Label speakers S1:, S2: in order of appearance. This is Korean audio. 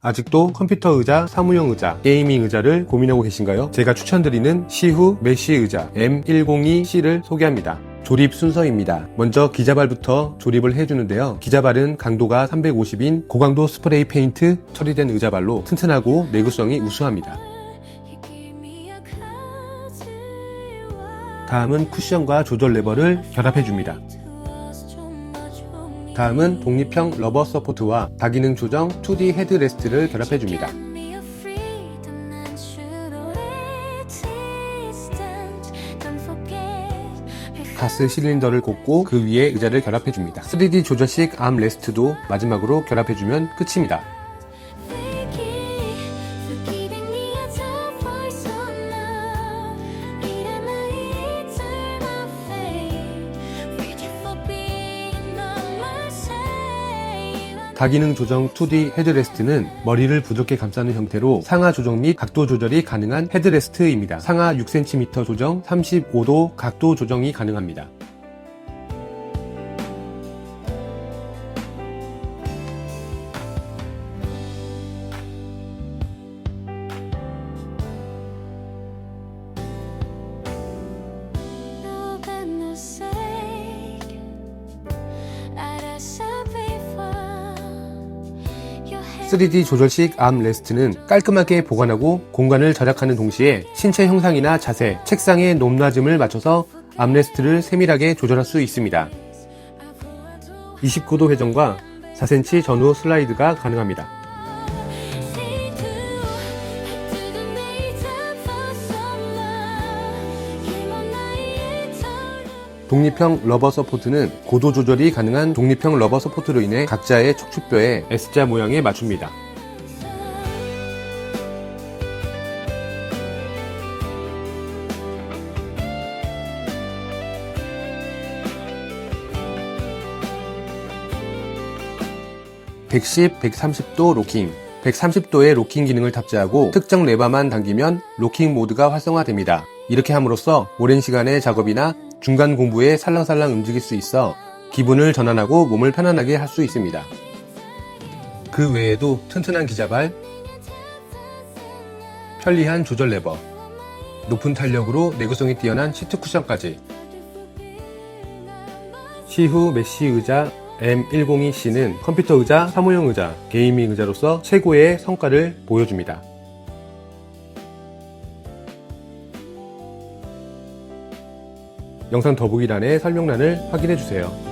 S1: 아직도 컴퓨터 의자, 사무용 의자, 게이밍 의자를 고민하고 계신가요? 제가 추천드리는 시후 메쉬 의자 M102C를 소개합니다. 조립 순서입니다. 먼저 기자발부터 조립을 해주는데요. 기자발은 강도가 350인 고강도 스프레이 페인트 처리된 의자발로 튼튼하고 내구성이 우수합니다. 다음은 쿠션과 조절 레버를 결합해줍니다. 다음은 독립형 러버 서포트와 다기능 조정 2D 헤드레스트를 결합해줍니다. 가스 실린더를 꽂고 그 위에 의자를 결합해줍니다. 3D 조절식 암 레스트도 마지막으로 결합해주면 끝입니다. 다기능 조정 2D 헤드레스트는 머리를 부드럽게 감싸는 형태로 상하 조정 및 각도 조절이 가능한 헤드레스트입니다. 상하 6cm 조정, 35도 각도 조정이 가능합니다. 3D 조절식 암 레스트는 깔끔하게 보관하고 공간을 절약하는 동시에 신체 형상이나 자세, 책상의 높낮음을 맞춰서 암레스트를 세밀하게 조절할 수 있습니다. 29도 회전과 4cm 전후 슬라이드가 가능합니다. 독립형 러버 서포트는 고도 조절이 가능한 독립형 러버 서포트로 인해 각자의 척추뼈에 S자 모양에 맞춥니다. (110) (130도) 로킹 130도의 로킹 기능을 탑재하고 특정 레버만 당기면 로킹 모드가 활성화됩니다. 이렇게 함으로써 오랜 시간의 작업이나 중간 공부에 살랑살랑 움직일 수 있어 기분을 전환하고 몸을 편안하게 할 수 있습니다. 그 외에도 튼튼한 기자발, 편리한 조절 레버, 높은 탄력으로 내구성이 뛰어난 시트 쿠션까지 시후 메쉬 의자 M102C는 컴퓨터 의자, 사무용 의자, 게이밍 의자로서 최고의 성과를 보여줍니다. 영상 더보기란의 설명란을 확인해 주세요.